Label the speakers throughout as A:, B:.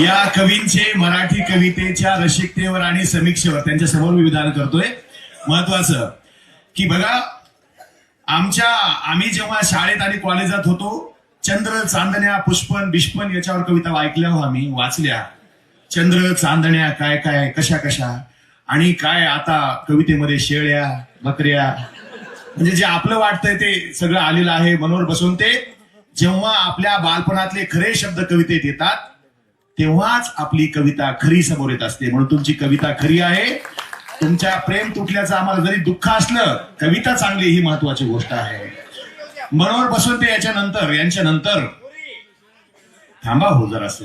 A: या कवींचे मराठी कवितेच्या रसिकतेवर आणि समीक्षेवर त्यांच्यासमोर मी विधान करतोय. महत्वाचं की बघा आमच्या आम्ही जेव्हा शाळेत आणि कॉलेजात होतो चंद्र चांदण्या पुष्पन बिष्पन याच्यावर कविता ऐकल्या हो आम्ही वाचल्या. चंद्र चांदण्या काय काय कशा कशा? आणि काय आता कवितेमध्ये शेळ्या बकऱ्या? म्हणजे जे आपलं वाटतंय ते सगळं आलेलं आहे मनोर बसून ते. जेव्हा आपल्या बालपणातले खरे शब्द कवितेत येतात तेव्हाच आपली कविता खरी समोर येत असते. म्हणून तुमची कविता खरी आहे. तुमच्या प्रेम तुटल्याचं आम्हाला जरी दुःख असलं कविता चांगली ही महत्वाची गोष्ट आहे. मनोहर बसवंत याच्या नंतर यांच्या नंतर. थांबा हो जरासं.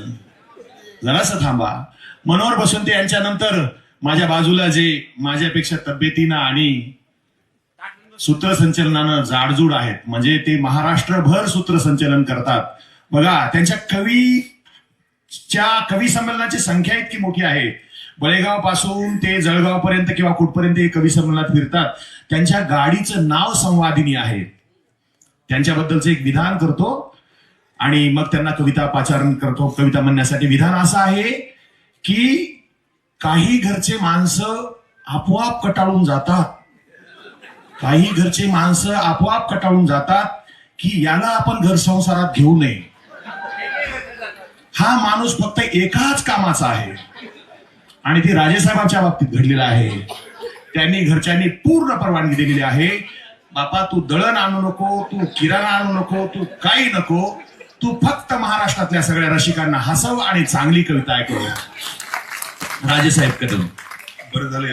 A: जरासं थांबा. मनोहर बसवंत यांच्या नंतर माझ्या बाजूला जे माझ्यापेक्षा तब्येतीनं आणि सूत्रसंचलनानं जाडजूड आहेत म्हणजे ते महाराष्ट्रभर सूत्रसंचलन करतात. बघा त्यांच्या कवी च्या कवी संमेलनाची संख्या इतकी मोठी आहे. बळेगावपासून ते जळगाव पर्यंत किंवा कुठपर्यंत हे कवी संमेलनात फिरतात त्यांच्या गाडीचं नाव संवादिनी आहे. त्यांच्याबद्दलचं एक विधान करतो आणि मग त्यांना कविता पाचारण करतो. कविता म्हणण्यासाठी विधान असं आहे की काही घरचे माणसं आपोआप कटाळून जातात. काही घरचे माणसं आपोआप कटाळून जातात की याला आपण घर संसारात घेऊ नये. हा माणूस फक्त एकाच कामाचा आहे. आणि ते राजेसाहेबांच्या बाबतीत घडलेलं आहे. त्यांनी घरच्यांनी पूर्ण परवानगी दिलेली आहे. बापा तू दळण आणू नको तू किराणा आणू नको तू काही नको. तू फक्त महाराष्ट्रातल्या सगळ्या रसिकांना हसव आणि चांगली कविता ऐकव. राजेसाहेब कदम.
B: बरं झालं